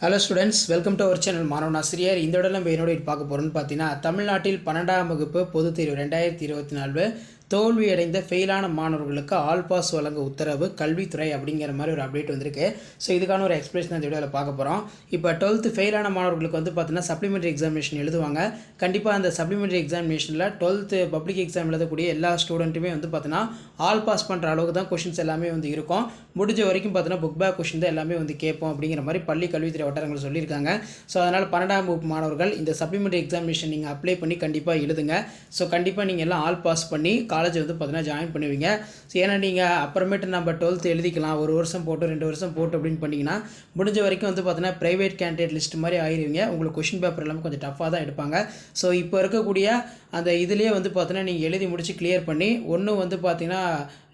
Hello students welcome to our channel மாணவன் ஆசிரியர் இந்த இடம் நம்ம என்னோட பார்க்க போகிறோம்னு பார்த்தீங்கன்னா தமிழ்நாட்டில் பன்னெண்டாம் வகுப்பு பொதுத் தேர்வு ரெண்டாயிரத்தி இருபத்தி நாலு தோல்வியடைந்த ஃபெயிலான மாணவர்களுக்கு ஆல் பாஸ் வழங்க உத்தரவு கல்வித்துறை அப்படிங்கிற மாதிரி ஒரு அப்டேட் வந்திருக்கு. ஸோ இதுக்கான ஒரு எக்ஸ்பிளேஷன் அந்த வீடியோவில் பார்க்க போகிறோம் இப்போ டுவெல்த்து ஃபெயிலான மாணவர்களுக்கு வந்து பார்த்தீங்கன்னா சப்ளிமெண்ட்ரி எக்ஸாமினேஷன் எழுதுவாங்க. கண்டிப்பாக அந்த சப்ளிமெண்ட்ரி எக்ஸாமினேஷனில் டுவெல்த்து பப்ளிக் எக்ஸாம் எழுதக்கூடிய எல்லா ஸ்டூடெண்ட்டுமே வந்து பார்த்தீங்கன்னா ஆல் பாஸ் பண்ணுற அளவுக்கு தான் கொஷின்ஸ் எல்லாமே வந்து இருக்கும். முடிஞ்ச வரைக்கும் பார்த்தீங்கன்னா புக் பேக் கொஷின் தான் எல்லாமே வந்து கேட்போம் அப்படிங்கிற மாதிரி பள்ளி கல்வித்துறை வட்டாரங்கள் சொல்லியிருக்காங்க. ஸோ அதனால் பன்னெண்டாம் வகுப்பு மாணவர்கள் இந்த சப்ளிமெண்ட்ரி எக்ஸாமினேஷன் நீங்கள் அப்ளை பண்ணி கண்டிப்பாக எழுதுங்க. ஸோ கண்டிப்பாக நீங்கள் எல்லாம் ஆல் பாஸ் பண்ணி காலேஜ் வந்து பார்த்தீங்கன்னா ஜாயின் பண்ணுவீங்க. ஸோ ஏன்னா நீங்கள் அப்புறமேட்டு நம்ம டுவெல்த்து எழுதிக்கலாம். ஒரு வருஷம் போட்டு ரெண்டு வருஷம் போட்டு அப்படின்னு பண்ணிங்கன்னா முடிஞ்ச வரைக்கும் வந்து பார்த்தீங்கன்னா ப்ரைவேட் கேண்டிடேட் லிஸ்ட் மாதிரி ஆயிருவீங்க. உங்களுக்கு கொஷின் பேப்பர் எல்லாமே கொஞ்சம் டஃப்பாக தான் எடுப்பாங்க. ஸோ இப்போ இருக்கக்கூடிய அந்த இதுலேயே வந்து பார்த்தீங்கன்னா நீங்கள் எழுதி முடிச்சு கிளியர் பண்ணி ஒன்று வந்து பார்த்தீங்கன்னா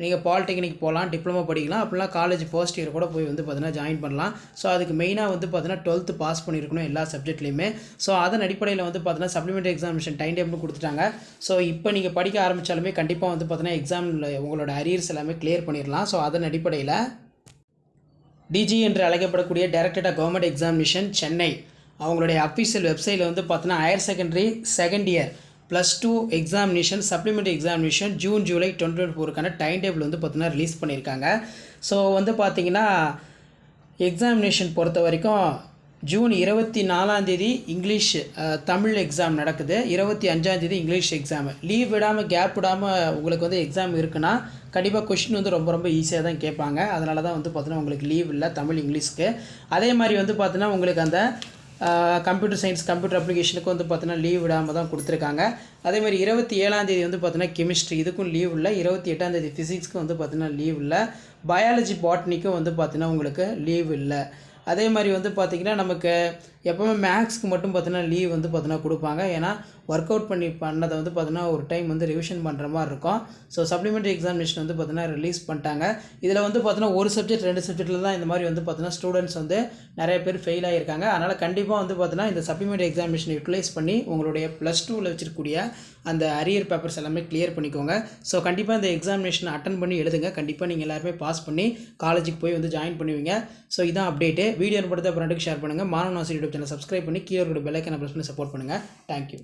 நீங்கள் பாலிடெக்னிக் போகலாம் டிப்ளமோ படிக்கலாம். அப்படிலாம் காலேஜ் ஃபர்ஸ்ட் இயர் கூட போய் வந்து பார்த்தீங்கன்னா ஜாயின் பண்ணலாம். ஸோ அதுக்கு மெயினாக வந்து பார்த்தீங்கன்னா டுவெல்த்து பாஸ் பண்ணியிருக்கணும் எல்லா சப்ஜெக்ட்லையுமே ஸோ அதன் அடிப்படையில் வந்து பார்த்தீங்கன்னா சப்ளிமெண்ட்ரி எக்ஸாமினேஷன் டைம் டேபிள் கொடுத்துட்டாங்க. ஸோ இப்போ நீங்கள் படிக்க ஆரம்பித்தாலுமே கண்டிப்பாக கண்டிப்பாக வந்து பார்த்தீங்கன்னா எக்ஸாமில் உங்களோட அரியர்ஸ் எல்லாமே கிளியர் பண்ணிடலாம் ஸோ அதன் அடிப்படையில் டிஜி என்று அழைக்கப்படக்கூடிய directed of government examination Chennai அவங்களுடைய அஃபீஷியல் வெப்சைட்டில் வந்து பார்த்தீங்கன்னா higher secondary second year plus two examination supplementary examination June July twenty twenty ஃபோருக்கான time table வந்து பார்த்தீங்கன்னா ரிலீஸ் பண்ணியிருக்காங்க ஸோ வந்து பார்த்தீங்கன்னா எக்ஸாமினேஷன் பொறுத்த வரைக்கும் ஜூன் இருபத்தி நாலாந்தேதி இங்கிலீஷ் தமிழ் எக்ஸாம் நடக்குது. இருபத்தி அஞ்சாந்தேதி இங்கிலீஷ் எக்ஸாமு லீவ் விடாமல் கேப் விடாமல் உங்களுக்கு வந்து எக்ஸாம் இருக்குன்னா கண்டிப்பாக கொஷின் வந்து ரொம்ப ரொம்ப ஈஸியாக தான் கேட்பாங்க. அதனால தான் வந்து பார்த்தீங்கன்னா உங்களுக்கு லீவ் இல்லை தமிழ் இங்கிலீஷ்க்கு. அதே மாதிரி வந்து பார்த்தீங்கன்னா உங்களுக்கு அந்த கம்ப்யூட்டர் சயின்ஸ் கம்ப்யூட்டர் அப்ளிகேஷனுக்கு வந்து பார்த்தீங்கன்னா லீவ் விடாமல் தான் கொடுத்துருக்காங்க. அதே மாதிரி இருபத்தி ஏழாந்தேதி வந்து பார்த்தீங்கன்னா கெமிஸ்ட்ரி இதுக்கும் லீவ் இல்லை. இருபத்தி எட்டாந்தேதி ஃபிசிக்ஸ்க்கும் வந்து பார்த்தீங்கன்னா லீவ் இல்லை. பயாலஜி பாட்னிக்கும் வந்து பார்த்தீங்கன்னா உங்களுக்கு லீவ் இல்லை. அதே மாதிரி வந்து பார்த்திங்கன்னா நமக்கு எப்போவுமே மேக்ஸ்க்கு மட்டும் பார்த்தீங்கன்னா லீவ் வந்து பார்த்தீங்கன்னா கொடுப்பாங்க. ஏன்னா ஒர்க் அவுட் பண்ணி பண்ணதை வந்து பார்த்தீங்கன்னா ஒரு டைம் வந்து ரிவிஷன் பண்ணுற மாதிரி இருக்கும். ஸோ சப்ளிமெண்ட்ரி எக்ஸாமினேஷன் வந்து பார்த்தீங்கன்னா ரிலீஸ் பண்ணிட்டாங்க. இதில் வந்து பார்த்தீங்கன்னா ஒரு சப்ஜெக்ட் ரெண்டு சப்ஜெக்ட்டில் தான் இந்த மாதிரி வந்து பார்த்தீங்கன்னா ஸ்டூடெண்ட்ஸ் வந்து நிறைய பேர் ஃபெயில் ஆகியிருக்காங்க அதனால் கண்டிப்பாக வந்து பார்த்தீங்கன்னா இந்த சப்ளிமெண்ட்ரி எக்ஸாமினேஷன் யூட்டிலைஸ் பண்ணி உங்களுடைய ப்ளஸ் டூவில் வச்சிருக்கக்கூடிய அந்த அரியர் பேப்பர்ஸ் எல்லாமே கிளியர் பண்ணிக்கோங்க. ஸோ கண்டிப்பாக இந்த எக்ஸாமினேஷன் அட்டன் பண்ணி எழுதுங்க. கண்டிப்பாக நீங்கள் எல்லாருமே பாஸ் பண்ணி காலேஜுக்கு போய் வந்து ஜாயின் பண்ணுவீங்க. ஸோ இதான் அப்டேட்டு வீடியோ படுத்த ஃப்ரெண்டுக்கு ஷேர் பண்ணுங்கள் மாணவன் ஆசிரியர் யூடியூப் சேனல் சப்ஸ்கிரைப் பண்ணி கீழே இருக்கிற பெல்லைக்கனை ப்ரெஸ் பண்ணி சப்போர்ட் பண்ணுங்கள் தேங்க்யூ